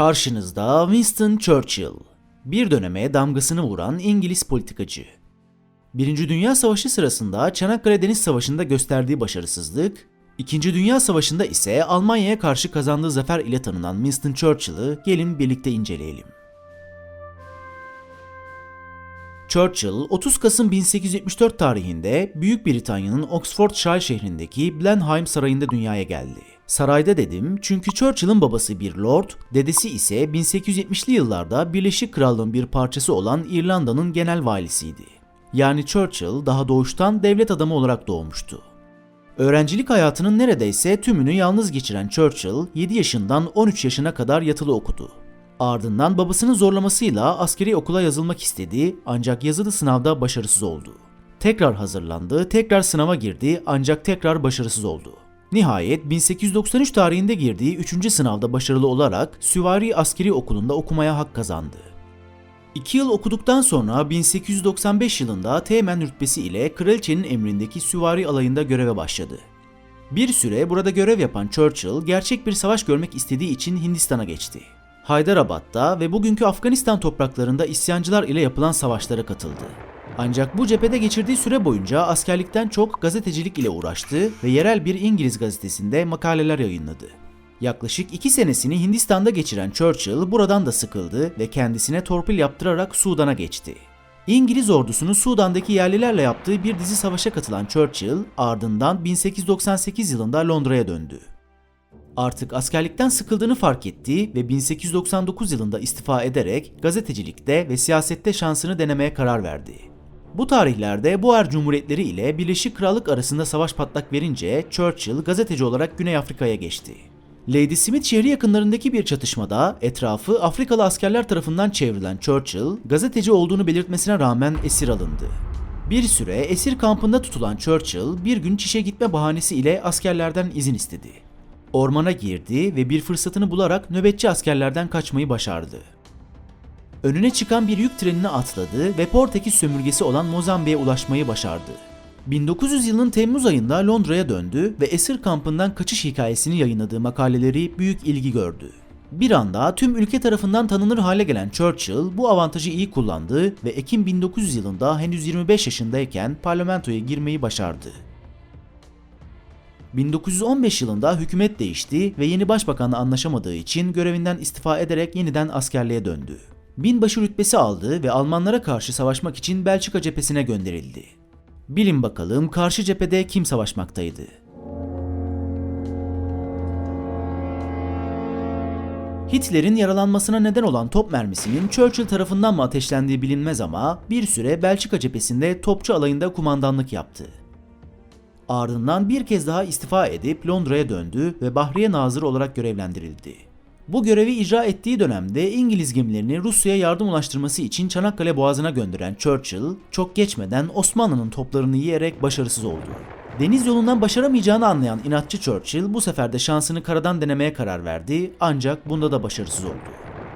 Karşınızda Winston Churchill. Bir döneme damgasını vuran İngiliz politikacı. Birinci Dünya Savaşı sırasında Çanakkale Deniz Savaşı'nda gösterdiği başarısızlık, İkinci Dünya Savaşı'nda ise Almanya'ya karşı kazandığı zafer ile tanınan Winston Churchill'ı gelin birlikte inceleyelim. Churchill 30 Kasım 1874 tarihinde Büyük Britanya'nın Oxfordshire şehrindeki Blenheim Sarayı'nda dünyaya geldi. Sarayda dedim çünkü Churchill'ın babası bir lord, dedesi ise 1870'li yıllarda Birleşik Krallığın bir parçası olan İrlanda'nın genel valisiydi. Yani Churchill daha doğuştan devlet adamı olarak doğmuştu. Öğrencilik hayatının neredeyse tümünü yalnız geçiren Churchill 7 yaşından 13 yaşına kadar yatılı okudu. Ardından babasının zorlamasıyla askeri okula yazılmak istedi ancak yazılı sınavda başarısız oldu. Tekrar hazırlandı, tekrar sınava girdi ancak tekrar başarısız oldu. Nihayet 1893 tarihinde girdiği 3. sınavda başarılı olarak Süvari Askeri Okulu'nda okumaya hak kazandı. 2 yıl okuduktan sonra 1895 yılında Teğmen rütbesi ile kraliçenin emrindeki süvari alayında göreve başladı. Bir süre burada görev yapan Churchill gerçek bir savaş görmek istediği için Hindistan'a geçti. Haydarabad'da ve bugünkü Afganistan topraklarında isyancılar ile yapılan savaşlara katıldı. Ancak bu cephede geçirdiği süre boyunca askerlikten çok gazetecilik ile uğraştı ve yerel bir İngiliz gazetesinde makaleler yayınladı. Yaklaşık iki senesini Hindistan'da geçiren Churchill buradan da sıkıldı ve kendisine torpil yaptırarak Sudan'a geçti. İngiliz ordusunun Sudan'daki yerlilerle yaptığı bir dizi savaşa katılan Churchill ardından 1898 yılında Londra'ya döndü. Artık askerlikten sıkıldığını fark etti ve 1899 yılında istifa ederek gazetecilikte ve siyasette şansını denemeye karar verdi. Bu tarihlerde Boer Cumhuriyetleri ile Birleşik Krallık arasında savaş patlak verince Churchill gazeteci olarak Güney Afrika'ya geçti. Lady Smith şehri yakınlarındaki bir çatışmada etrafı Afrikalı askerler tarafından çevrilen Churchill, gazeteci olduğunu belirtmesine rağmen esir alındı. Bir süre esir kampında tutulan Churchill bir gün çişe gitme bahanesi ile askerlerden izin istedi. Ormana girdi ve bir fırsatını bularak nöbetçi askerlerden kaçmayı başardı. Önüne çıkan bir yük trenine atladı ve Portekiz sömürgesi olan Mozambik'e ulaşmayı başardı. 1900 yılının Temmuz ayında Londra'ya döndü ve esir kampından kaçış hikayesini yayınladığı makaleleri büyük ilgi gördü. Bir anda tüm ülke tarafından tanınır hale gelen Churchill bu avantajı iyi kullandı ve Ekim 1900 yılında henüz 25 yaşındayken parlamentoya girmeyi başardı. 1915 yılında hükümet değişti ve yeni başbakanla anlaşamadığı için görevinden istifa ederek yeniden askerliğe döndü. Binbaşı rütbesi aldı ve Almanlara karşı savaşmak için Belçika cephesine gönderildi. Bilin bakalım karşı cephede kim savaşmaktaydı? Hitler'in yaralanmasına neden olan top mermisinin Churchill tarafından mı ateşlendiği bilinmez ama bir süre Belçika cephesinde topçu alayında kumandanlık yaptı. Ardından bir kez daha istifa edip Londra'ya döndü ve Bahriye Nazırı olarak görevlendirildi. Bu görevi icra ettiği dönemde İngiliz gemilerini Rusya'ya yardım ulaştırması için Çanakkale Boğazı'na gönderen Churchill, çok geçmeden Osmanlı'nın toplarını yiyerek başarısız oldu. Deniz yolundan başaramayacağını anlayan inatçı Churchill bu sefer de şansını karadan denemeye karar verdi ancak bunda da başarısız oldu.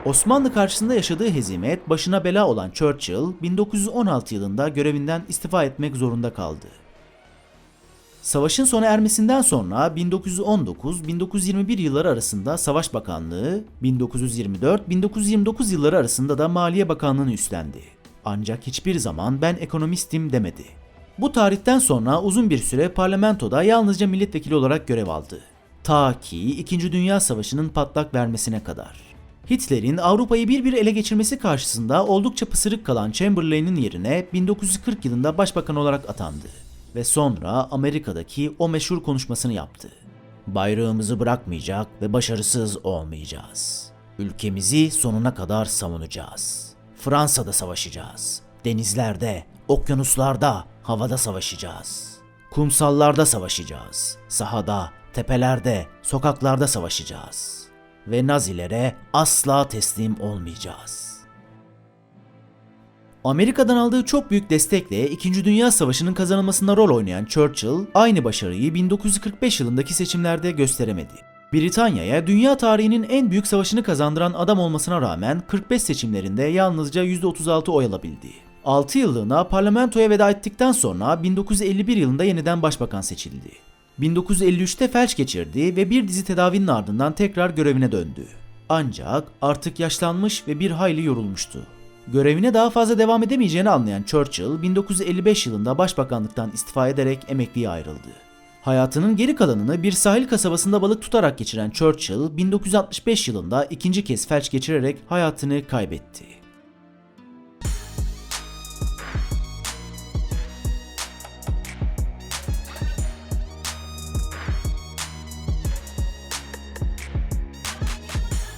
Osmanlı karşısında yaşadığı hezimet başına bela olan Churchill 1916 yılında görevinden istifa etmek zorunda kaldı. Savaşın sona ermesinden sonra 1919-1921 yılları arasında Savaş Bakanlığı, 1924-1929 yılları arasında da Maliye Bakanlığı'nı üstlendi. Ancak hiçbir zaman ben ekonomistim demedi. Bu tarihten sonra uzun bir süre parlamentoda yalnızca milletvekili olarak görev aldı. Ta ki 2. Dünya Savaşı'nın patlak vermesine kadar. Hitler'in Avrupa'yı bir bir ele geçirmesi karşısında oldukça pısırık kalan Chamberlain'in yerine 1940 yılında başbakan olarak atandı ve sonra Amerika'daki o meşhur konuşmasını yaptı. Bayrağımızı bırakmayacak ve başarısız olmayacağız. Ülkemizi sonuna kadar savunacağız. Fransa'da savaşacağız. Denizlerde, okyanuslarda, havada savaşacağız. Kumsallarda savaşacağız. Sahada, tepelerde, sokaklarda savaşacağız. Ve Nazilere asla teslim olmayacağız. Amerika'dan aldığı çok büyük destekle 2. Dünya Savaşı'nın kazanılmasında rol oynayan Churchill, aynı başarıyı 1945 yılındaki seçimlerde gösteremedi. Britanya'ya dünya tarihinin en büyük savaşını kazandıran adam olmasına rağmen 45 seçimlerinde yalnızca %36 oy alabildi. 6 yıllığına parlamentoya veda ettikten sonra 1951 yılında yeniden başbakan seçildi. 1953'te felç geçirdi ve bir dizi tedavinin ardından tekrar görevine döndü. Ancak artık yaşlanmış ve bir hayli yorulmuştu. Görevine daha fazla devam edemeyeceğini anlayan Churchill 1955 yılında başbakanlıktan istifa ederek emekliye ayrıldı. Hayatının geri kalanını bir sahil kasabasında balık tutarak geçiren Churchill 1965 yılında ikinci kez felç geçirerek hayatını kaybetti.